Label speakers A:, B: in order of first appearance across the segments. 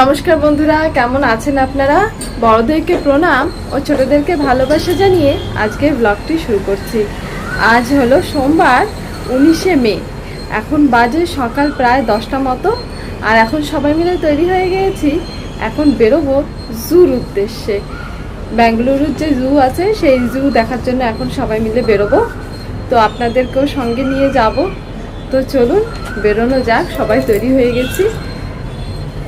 A: নমস্কার বন্ধুরা, কেমন আছেন আপনারা? বড়দেরকে প্রণাম ও ছোটদেরকে ভালোবাসা জানিয়ে আজকে ব্লগটি শুরু করছি। আজ হলো সোমবার, উনিশে মে। এখন বাজে সকাল প্রায় দশটা মতো। আর এখন সবাই মিলে তৈরি হয়ে গিয়েছি এখন বেরোবো জুর উদ্দেশ্যে। ব্যাঙ্গালুরুর যে জু আছে, সেই জু দেখার জন্য এখন সবাই মিলে বেরোবো। তো আপনাদেরকেও সঙ্গে নিয়ে যাব। তো চলুন, বেরোনো যাক, সবাই তৈরি হয়ে গেছি।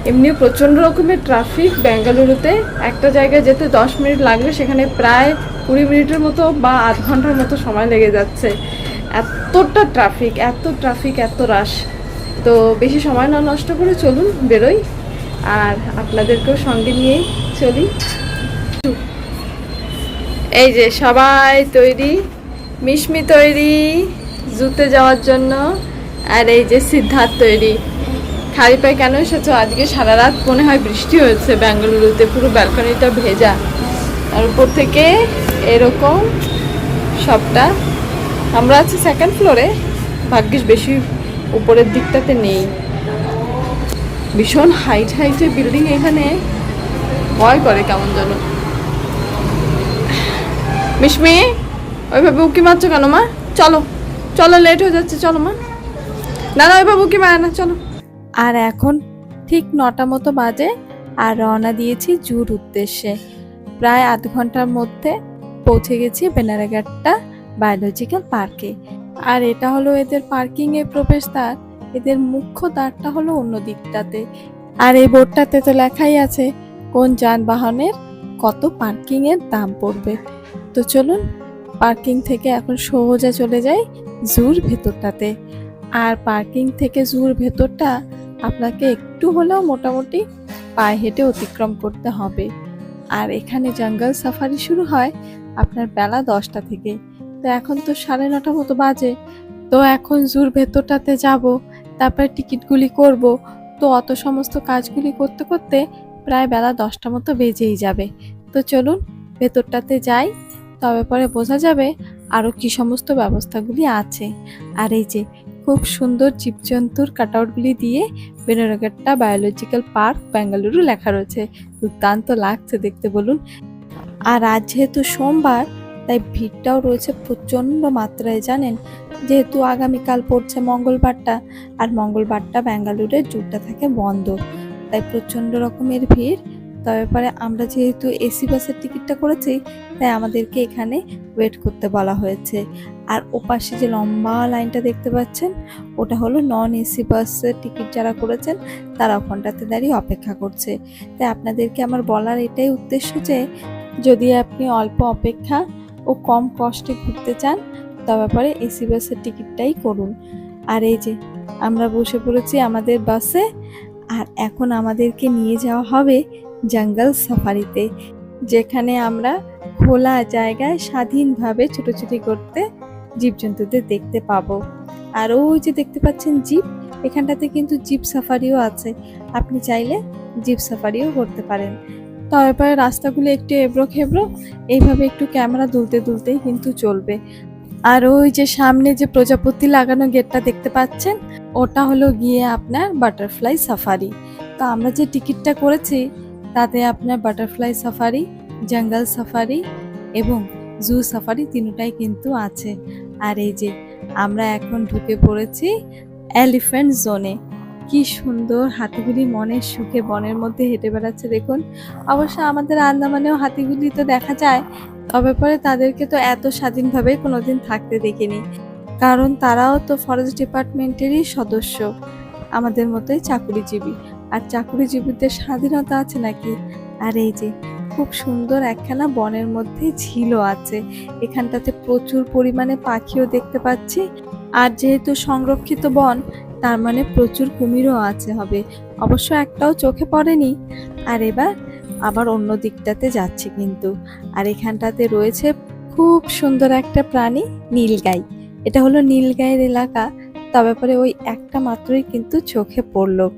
A: এমনি প্রচণ্ড রকমের ট্রাফিক বেঙ্গালুরুতে। একটা জায়গায় যেতে দশ মিনিট লাগলে সেখানে প্রায় কুড়ি মিনিটের মতো বা আধ ঘণ্টার মতো সময় লেগে যাচ্ছে। এতটা ট্রাফিক এত ট্রাফিক এত রাশ তো বেশি সময় না নষ্ট করে চলুন, বেরোই। আর আপনাদেরকেও সঙ্গে নিয়েই চলি। এই যে সবাই তৈরি মিশমি তৈরি, জুতে যাওয়ার জন্য। আর এই যে সিদ্ধার্থ তৈরি। খালি পায়ে কেন এসেছ? আজকে সারা রাত মনে হয় বৃষ্টি হয়েছে বেঙ্গালুরুতে, পুরো ব্যালকনিটা ভেজা। আর উপর থেকে এরকম সবটা। আমরা আছি সেকেন্ড ফ্লোরে ভাগ্যিস বেশি উপরের দিকটাতে নেই। ভীষণ হাইট হাইটের বিল্ডিং এখানে। ভয় করে কেমন যেন। মিশমি, ওইভাবে উকি মারছো কেন মা? চলো চলো লেট হয়ে যাচ্ছে, চলো মা। না না, ওইভাবে উকি মারে না, চলো। আর এখন ঠিক নটা মতো বাজে আর রওনা দিয়েছি জুর উদ্দেশ্যে। প্রায় আধ ঘণ্টার মধ্যে পৌঁছে গেছি বেনারাঘাটটা বায়োলজিক্যাল পার্কে। আর এটা হলো এদের পার্কিং এর প্রবেশদ্বার। এদের মুখ্য দ্বারটা হলো অন্য দিকটাতে। আর এই বোর্ডটাতে তো লেখাই আছে, কোন যানবাহনের কত পার্কিং এর দাম পড়বে। তো চলুন, পার্কিং থেকে এখন সোজা চলে যাই জুর ভেতরটাতে। আর পার্কিং থেকে জুর ভেতরটা আপনাকে একটু হলেও মোটামুটি পায়ে হেঁটে অতিক্রম করতে হবে। আর এখানে জঙ্গল সাফারি শুরু হয় আপনার বেলা দশটা থেকে। তো এখন তো সাড়ে নটা মতো বাজে। তো এখন জুর ভেতরটাতে যাব, তারপরে টিকিটগুলি করব। তো অত সমস্ত কাজগুলি করতে করতে প্রায় বেলা দশটা মতো বেজেই যাবে। তো চলুন ভেতরটাতে যাই, তবে পরে বোঝা যাবে আরও কি সমস্ত ব্যবস্থাগুলি আছে। আর এই যে খুব সুন্দর জীবজন্তুর কাটআউটগুলি দিয়ে বেনারঘাটটা বায়োলজিক্যাল পার্ক বেঙ্গালুরু লেখা রয়েছে। দুর্দান্ত লাগছে দেখতে বলুন। আর আজ যেহেতু সোমবার, তাই ভিড়টাও রয়েছে প্রচণ্ড মাত্রায়, জানেন? যেহেতু আগামীকাল পড়ছে মঙ্গলবারটা, আর মঙ্গলবারটা বেঙ্গালুরের জুটটা থাকে বন্ধ। তাই প্রচণ্ড রকমের ভিড় তবে পরে আমরা যেহেতু এসি বাসের টিকিটটা করেছি, তাই আমাদেরকে এখানে ওয়েট করতে বলা হয়েছে। আর ওপাশে যে লম্বা লাইনটা দেখতে পাচ্ছেন, ওটা হলো নন এসি বাসের টিকিট যারা করেছেন, তারা ওখানটাতে দাঁড়িয়ে অপেক্ষা করছে। তাই আপনাদেরকে আমার বলার এটাই উদ্দেশ্য যে, যদি আপনি অল্প অপেক্ষা ও কম কষ্টে ঘুরতে চান তবে পরে এসি বাসের টিকিটটাই করুন। আর এই যে, আমরা বসে পড়েছি আমাদের বাসে আর এখন আমাদেরকে নিয়ে যাওয়া হবে জঙ্গল সাফারিতে, যেখানে আমরা খোলা জায়গায় স্বাধীনভাবে ছুটোছুটি করতে জীবজন্তুদের দেখতে পাবো। আর ওই যে দেখতে পাচ্ছেন জিপ, এখানটাতে কিন্তু জিপ সাফারিও আছে। আপনি চাইলে জিপ সাফারিও করতে পারেন। তারপরে রাস্তাগুলো একটু এবড়ো খেবড়ো, এইভাবে একটু ক্যামেরা দুলতে দুলতেই কিন্তু চলবে। আর ওই যে সামনে যে প্রজাপতি লাগানো গেটটা দেখতে পাচ্ছেন, ওটা হলো গিয়ে আপনার বাটারফ্লাই সাফারি। তো আমরা যে টিকিটটা করেছি তাতে আপনার বাটারফ্লাই সাফারি জঙ্গল সাফারি এবং জু সাফারি তিনটাই কিন্তু আছে। আর এই যে আমরা এখন ঢুকে পড়েছি এলিফ্যান্ট জোনে কি সুন্দর হাতিগুলি মনের সুখে বনের মধ্যে হেঁটে বেড়াচ্ছে দেখুন। অবশ্য আমাদের আন্দামানেও হাতিগুলি তো দেখা যায়, তবে পরে তাদেরকে তো এত স্বাধীনভাবে কোনোদিন থাকতে দেখিনি। কারণ তারাও তো ফরেস্ট ডিপার্টমেন্টেরই সদস্য, আমাদের মতোই চাকুরিজীবী। আর চাকুরিজীবীদের স্বাধীনতা আছে নাকি? আর এই যে, খুব সুন্দর একখানা বনের মধ্যে ঝিলও আছে। এখানটাতে প্রচুর পরিমাণে পাখিও দেখতে পাচ্ছি। আর যেহেতু সংরক্ষিত বন, তার মানে প্রচুর কুমিরও আছে হবে। অবশ্য একটাও চোখে পড়েনি। আর এবার আবার অন্য দিকটাতে যাচ্ছে কিন্তু। আর এখানটাতে রয়েছে খুব সুন্দর একটা প্রাণী, নীলগাই। এটা হলো নীলগাইয়ের এলাকা। তবে পরে ওই একটা মাত্রই কিন্তু চোখে পড়ল।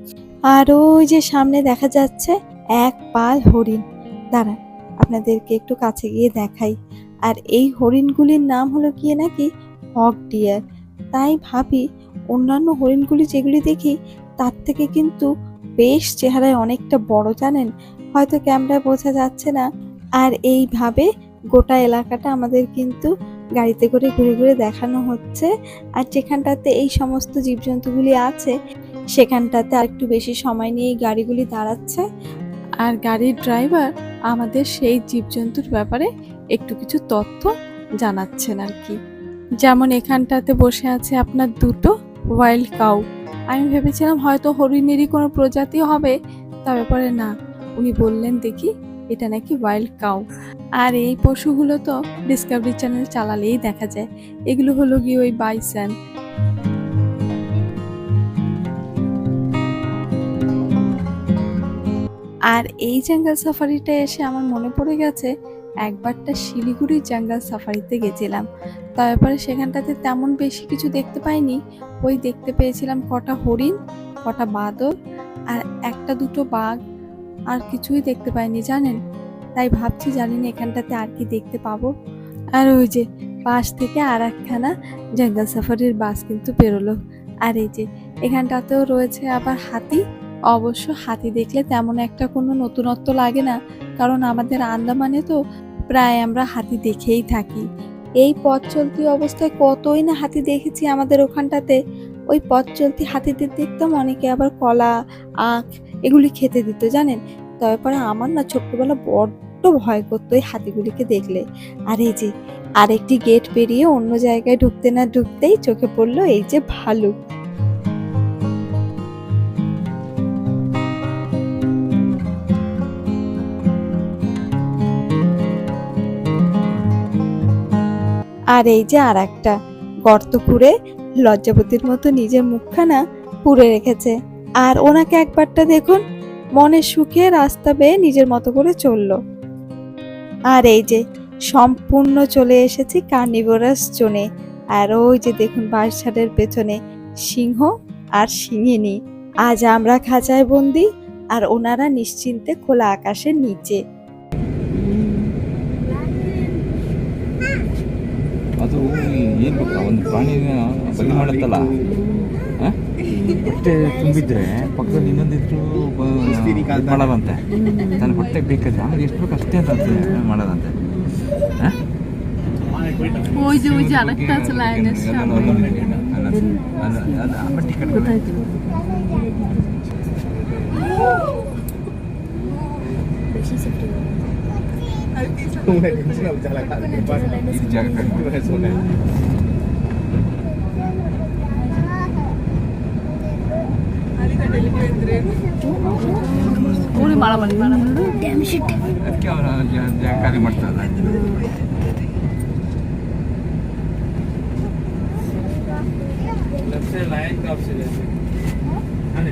A: আর ওই যে সামনে দেখা যাচ্ছে এক পাল হরিণ। দাঁড়ান, আপনাদেরকে একটু কাছে গিয়ে দেখাই। আর এই হরিণগুলির নাম হলো গিয়ে নাকি? হক ডিয়ার। তাই ভাবি, অন্যান্য হরিণগুলি যেগুলি দেখি, তার থেকে কিন্তু বেশ চেহারায় অনেকটা বড়, জানেন? হয়তো ক্যামেরায় বোঝা যাচ্ছে না। আর এইভাবে গোটা এলাকাটা আমাদের কিন্তু গাড়িতে করে ঘুরে ঘুরে দেখানো হচ্ছে। আর যেখানটাতে এই সমস্ত জীবজন্তুগুলি আছে সেখানটাতে আর একটু বেশি সময় নিয়ে গাড়িগুলি দাঁড়াচ্ছে। আর গাড়ির ড্রাইভার আমাদের সেই জীবজন্তুর ব্যাপারে একটু কিছু তথ্য জানাচ্ছেন আর কি। যেমন এখানটাতে বসে আছে আপনার দুটো ওয়াইল্ড কাউ আমি ভেবেছিলাম হয়তো হরিণেরই কোনো প্রজাতি হবে, তা ব্যাপারে না। উনি বললেন, দেখি, এটা নাকি ওয়াইল্ড কাউ আর এই পশুগুলো তো ডিসকাভারি চ্যানেল চালালেই দেখা যায়। এগুলো হলো গিয়ে ওই বাইসান আর এই জঙ্গল সাফারিটা এসে আমার মনে পড়ে গেছে, একবারটা শিলিগুড়ির জঙ্গল সাফারিতে গেছিলাম। তারপরে সেখানটাতে তেমন বেশি কিছু দেখতে পাইনি। ওই দেখতে পেয়েছিলাম কটা হরিণ, কটা বাঁদর আর একটা দুটো বাঘ। আর কিছুই দেখতে পাইনি, জানেন? তাই ভাবছি জানি না এখানটাতে আর কি দেখতে পাবো। আর ওই যে পাশ থেকে আর একখানা জঙ্গল সাফারির বাস কিন্তু বেরোলো। আর এই যে এখানটাতেও রয়েছে আবার হাতি। অবশ্য হাতি দেখলে তেমন একটা কোনো নতুনত্ব লাগে না, কারণ আমাদের আন্দামানে তো প্রায় আমরা হাতি দেখেই থাকি। এই পথ চলতি অবস্থায় কতই না হাতি দেখেছি আমাদের ওখানটাতে। ওই পথ চলতি হাতিদের দেখতাম অনেকে আবার কলা, আখ এগুলি খেতে দিত, জানেন? তারপরে আমার না ছোট্টবেলা বড্ড ভয় করতো এই হাতিগুলিকে দেখলে। আর এই যে আরেকটি গেট পেরিয়ে অন্য জায়গায় ঢুকতে না ঢুকতেই চোখে পড়ল এই যে ভালুক। আর এই যে আর একটা গর্ত পুড়ে লজ্জাপতির মতো নিজের মুখখানা পুড়ে রেখেছে। আর ওনাকে একবারটা দেখুন মনের সুখে রাস্তা বেয়ে নিজের মতো করে চলল। আর এই যে সম্পূর্ণ চলে এসেছি কার্নিভোরাস জোনে। আর ওই যে দেখুন বাঁশঝাড়ের পেছনে সিংহ আর সিংহিনী আজ আমরা খাঁচায় বন্দি আর ওনারা নিশ্চিন্তে খোলা আকাশের নিচে।
B: ಏನ್ ಗೊತ್ತಾ? ಒಂದು ಪ್ರಾಣಿ ಬಲಿ ಮಾಡುತ್ತಲ್ಲ? ಹೊಟ್ಟೆ ತುಂಬಿದ್ರೆ ಪಕ್ಕದಲ್ಲಿ ಇನ್ನೊಂದಿದ್ರು ಮಾಡೋದಂತೆ. ತನ್ನ ಹೊಟ್ಟೆ ಬೇಕಾದ್ರೆ ಆಮೇಲೆ ಎಷ್ಟು ಬೇಕು ಅಷ್ಟೇ ಅಂತ ಮಾಡೋದಂತೆ.
A: मैं टेंशन अब
B: चला
A: था
B: इस जगह पे मैं सोना है ನೋಡಿ ಮಾಡ ಮಾಡಿ
A: ಮಾಡ ಡ್ಯಾಮ್ ಶಿಟ್
B: ಅದಕ್ಕೆ ಅವರ ಜಾಕಾರಿ ಮಾಡ್ತಾರೆ
A: ಲೆಫ್ಟ್ ಸೈಡ್ ಲೈನ್ ಕಾಪ್ಸ್ ಇದೆ ಅದೇ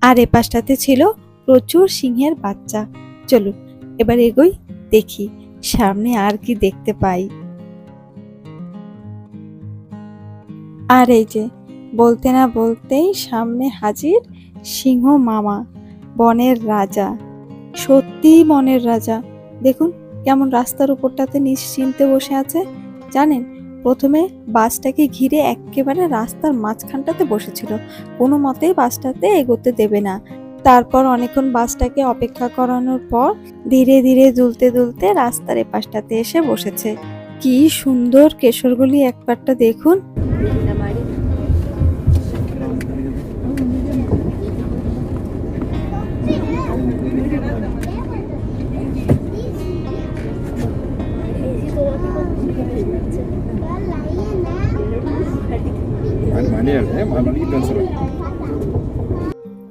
A: আর এ পাশটাতে ছিল প্রচুর সিংহের বাচ্চা। চলুন, এবার এগোই, দেখি সামনে আর কি দেখতে পাই। আর এই যে, বলতে না বলতেই সামনে হাজির সিংহ মামা, বনের রাজা। সত্যিই বনের রাজা। দেখুন, কেমন রাস্তার উপরটাতে নিশ্চিন্তে বসে আছে। জানেন প্রথমে বাসটাকে ঘিরে একেবারে রাস্তার মাঝখানটাতে বসেছিল। কোনো মতেই বাসটাতে এগোতে দেবে না। তারপর অনেকক্ষণ বাসটাকে অপেক্ষা করানোর পর ধীরে ধীরে দুলতে দুলতে রাস্তার এপাশটাতে এসে বসেছে। কি সুন্দর কেশরগুলি একবারটা দেখুন।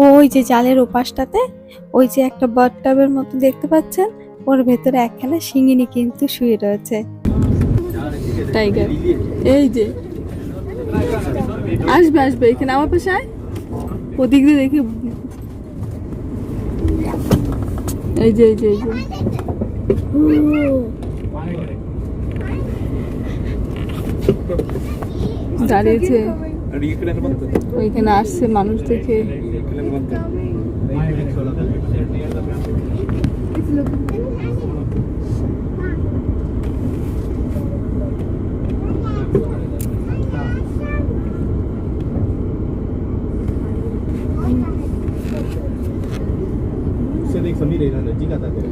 A: ওই যে জালের ওপাশটাতে ওই যে একটা বাথটাবের মতো দেখতে পাচ্ছেন? ওর ভেতরে একখানা শিঙিনি কিন্তু শুয়ে রয়েছে। টাইগার এই যে।
C: আসবে আসবে এখানে আমার পাশে আয়। ওদিক দিয়ে দেখি। এই যে এই যে এই যে। দাঁড়িয়েছে। ওইখানে আসছে মানুষ দেখে।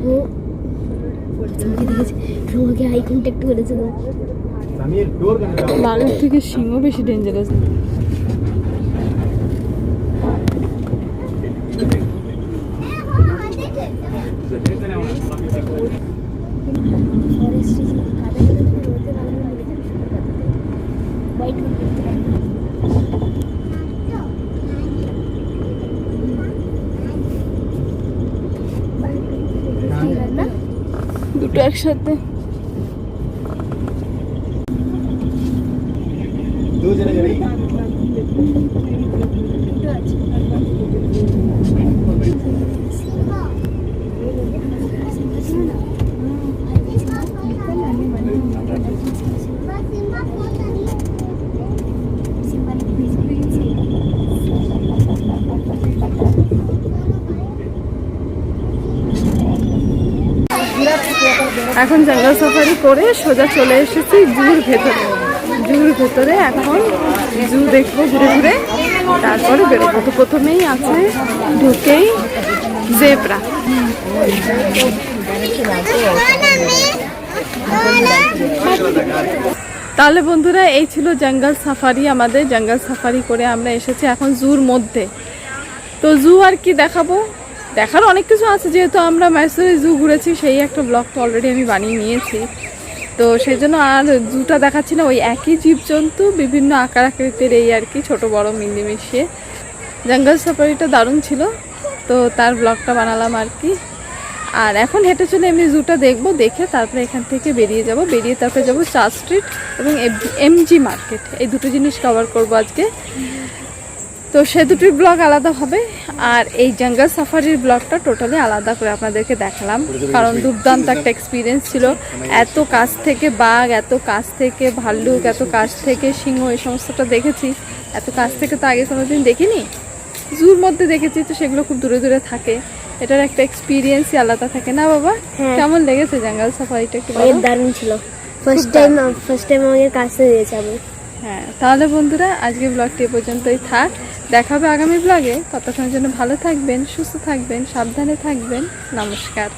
D: ও তোমাকে দেখেছে। তোমাকে আই কন্ট্যাক্ট করেছে। তো
C: বাঘের থেকে সিংহ বেশি ডেঞ্জারাস দুটো একসাথে
D: দুটো আছে
C: এখন জঙ্গল সাফারি করে সোজা চলে এসেছি জুর ভেতরে। জুর ভেতরে এখন জু দেখব, ঘুরে ঘুরে। তারপরে বেরোবো। তো প্রথমেই আছে ঢুকেই জেব্রা। তাহলে বন্ধুরা, এই ছিল জঙ্গল সাফারি আমাদের। জঙ্গল সাফারি করে আমরা এসেছি এখন জুর মধ্যে। তো জু আর কি দেখাবো? দেখার অনেক কিছু আছে। যেহেতু আমরা মাইসোরে জু ঘুরেছি, সেই একটা ব্লগ তো অলরেডি আমি বানিয়ে নিয়েছি। তো সেই জন্য আর জুটা দেখাচ্ছি না, ওই একই জীবজন্তু, বিভিন্ন আকার আকৃতির এই আর কি, ছোট, বড়, মিলিমিশিয়ে। জঙ্গল সাফারিটা দারুণ ছিল, তো তার ব্লগটা বানালাম আর কি। আর এখন হেঁটে চলে এমনি জুটা দেখব, দেখে তারপরে এখান থেকে বেরিয়ে যাব। বেরিয়ে তারপরে যাব চা স্ট্রিট এবং এমজি মার্কেট। এই দুটো জিনিস কভার করব আজকে। তো সে দুটির ব্লগ আলাদা হবে আর এই জঙ্গল সাফারির ব্লগটা টোটালি আলাদা করে আপনাদেরকে দেখালাম। কারণ দুর্দান্ত একটা এক্সপিরিয়েন্স ছিল। এত কাছ থেকে বাঘ এত কাছ থেকে ভাল্লুক এত কাছ থেকে সিংহ এই সমস্তটা দেখেছি। এত কাছ থেকে তো আগে কোনোদিন দেখিনি। জুর মধ্যে দেখেছি তো সেগুলো খুব দূরে দূরে থাকে। এটার একটা এক্সপিরিয়েন্সই আলাদা থাকে। না বাবা?
D: হ্যাঁ।
C: কেমন লেগেছে জঙ্গল সাফারিটা একটু
D: দারুণ ছিল। ফার্স্ট টাইম ফার্স্ট টাইম আমাকে কাছে দিয়েছে আমি
C: হ্যাঁ তাহলে বন্ধুরা আজকে ব্লগটি পর্যন্তই থাক। দেখা হবে আগামী ব্লগে ততক্ষণের জন্য ভালো থাকবেন, সুস্থ থাকবেন, সাবধানে থাকবেন। নমস্কার।